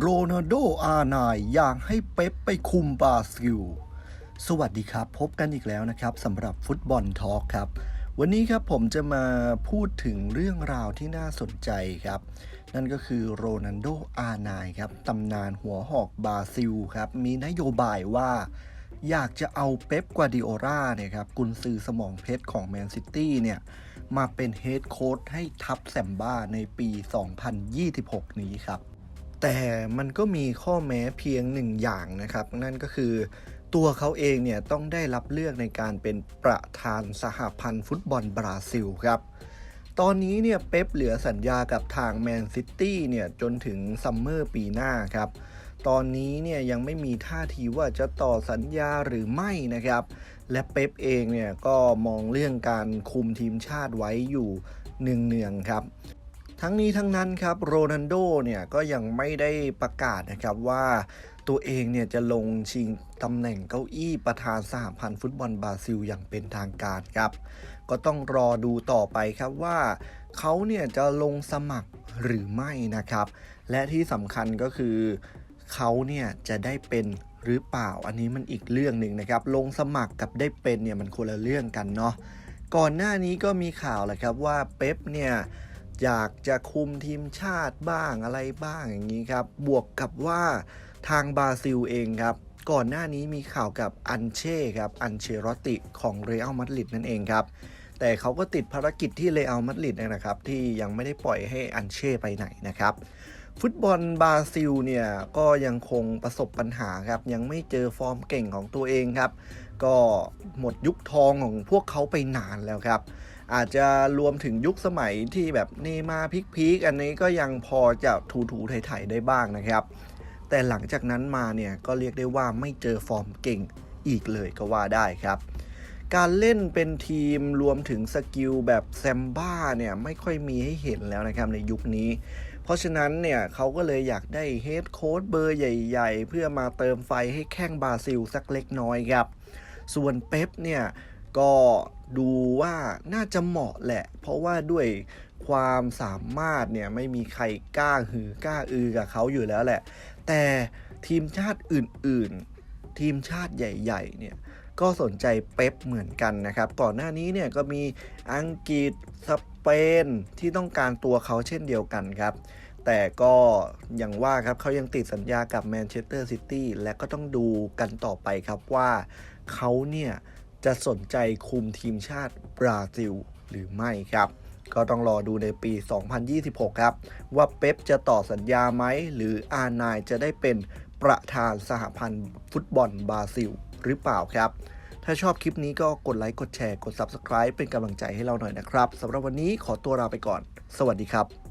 โรนัลโดอาร์ไนายอยากให้เป๊ปไปคุมบราซิล สวัสดีครับ พบกันอีกแล้วนะครับสำหรับฟุตบอลทอล์กครับ วันนี้ครับผมจะมาพูดถึงเรื่องราวที่น่าสนใจครับ นั่นก็คือโรนัลโดอาร์ไนายครับตำนานหัวหอกบราซิลครับมีนโยบายว่าอยากจะเอาเป๊ปกวาดิโอลาเนี่ยครับกุนซือสมองเพชรของแมนซิตี้เนี่ยมาเป็นเฮดโค้ชให้ทัพแซมบ้าในปี 2026 นี้ครับ แต่มันก็มีข้อแม้เพียงหนึ่งอย่างนะครับ นั่นก็คือตัวเขาเองเนี่ยต้องได้รับเลือกในการเป็นประธานสหพันธ์ฟุตบอลบราซิลครับ ตอนนี้เนี่ยเป๊ปเหลือสัญญากับทางแมนซิตี้เนี่ยจนถึงซัมเมอร์ปีหน้าครับ ตอนนี้เนี่ยยังไม่มีท่าทีว่าจะต่อสัญญาหรือไม่นะครับ และเป๊ปเองเนี่ยก็มองเรื่องการคุมทีมชาติไว้อยู่เนืองๆครับ ทั้งนี้ทั้งนั้นครับโรนัลโดเนี่ยก็ยังไม่ได้ประกาศนะครับว่าตัวเองเนี่ยจะลงชิงตำแหน่งเก้าอี้ประธานสหพันธ์ฟุตบอลบราซิลอย่างเป็นทางการครับ ก็ต้องรอดูต่อไปครับว่าเขาเนี่ยจะลงสมัครหรือไม่นะครับ และที่สำคัญก็คือเขาเนี่ยจะได้เป็นหรือเปล่าอันนี้มันอีกเรื่องหนึ่งนะครับ ลงสมัครกับได้เป็นเนี่ยมันคนละเรื่องกันเนาะก่อนหน้านี้ก็มีข่าวแหละครับว่าเป๊ปเนี่ย อยากจะคุมทีมชาติบ้างอะไรบ้างอย่างนี้ครับ บวกกับว่าทางบราซิลเองครับ ก่อนหน้านี้มีข่าวกับอันเช่ครับ อันเชรอติของเรอัลมาดริดนั่นเองครับ แต่เขาก็ติดภารกิจที่เรอัลมาดริดนะครับ ที่ยังไม่ได้ปล่อยให้อันเช่ไปไหนนะครับฟุตบอลบราซิลเนี่ยก็ยังคงประสบปัญหาครับ ยังไม่เจอฟอร์มเก่งของตัวเองครับ ก็หมดยุคทองของพวกเขาไปนานแล้วครับ อาจจะรวมถึงยุคสมัยที่แบบเนย์มาพีคๆอันนี้ก็ยังพอจะถูถูๆไถๆได้บ้างนะครับ แต่หลังจากนั้นมาเนี่ยก็เรียกได้ว่าไม่เจอฟอร์มเก่งอีกเลยก็ว่าได้ครับการเล่นเป็นทีมรวมถึงสกิลแบบแซมบ้าเนี่ยไม่ค่อยมีให้เห็นแล้วนะครับในยุคนี้ เพราะฉะนั้นเนี่ยเขาก็เลยอยากได้เฮดโค้ชเบอร์ใหญ่ ๆ เพื่อมาเติมไฟให้แข้งบราซิลสักเล็กน้อยครับ ส่วนเป๊ปเนี่ย ก็ดูว่าน่าจะเหมาะแหละ เพราะว่าด้วยความสามารถเนี่ยไม่มีใครกล้าหือกล้าอือกับเขาอยู่แล้วแหละ แต่ทีมชาติอื่น ๆ ทีมชาติใหญ่ ๆ เนี่ยก็สนใจเป๊ปเหมือนกันนะครับ ก่อนหน้านี้เนี่ยก็มีอังกฤษสเปนที่ต้องการตัวเขาเช่นเดียวกันครับ แต่ก็อย่างว่าครับเขายังติดสัญญากับแมนเชสเตอร์ซิตี้และก็ต้องดูกันต่อไปครับว่าเขาเนี่ย จะสนใจคุมทีมชาติบราซิลหรือไม่ครับก็ต้องรอดูในปี 2026 ครับ ว่าเป๊ปจะต่อสัญญาไหม หรืออาร์ไนายจะได้เป็นประธานสหพันธ์ฟุตบอลบราซิล หรือเปล่าครับ ถ้าชอบคลิปนี้ก็กดไลค์ กดแชร์ กด Subscribe เป็นกำลังใจให้เราหน่อยนะครับสำหรับวันนี้ขอตัวลาไปก่อน สวัสดีครับ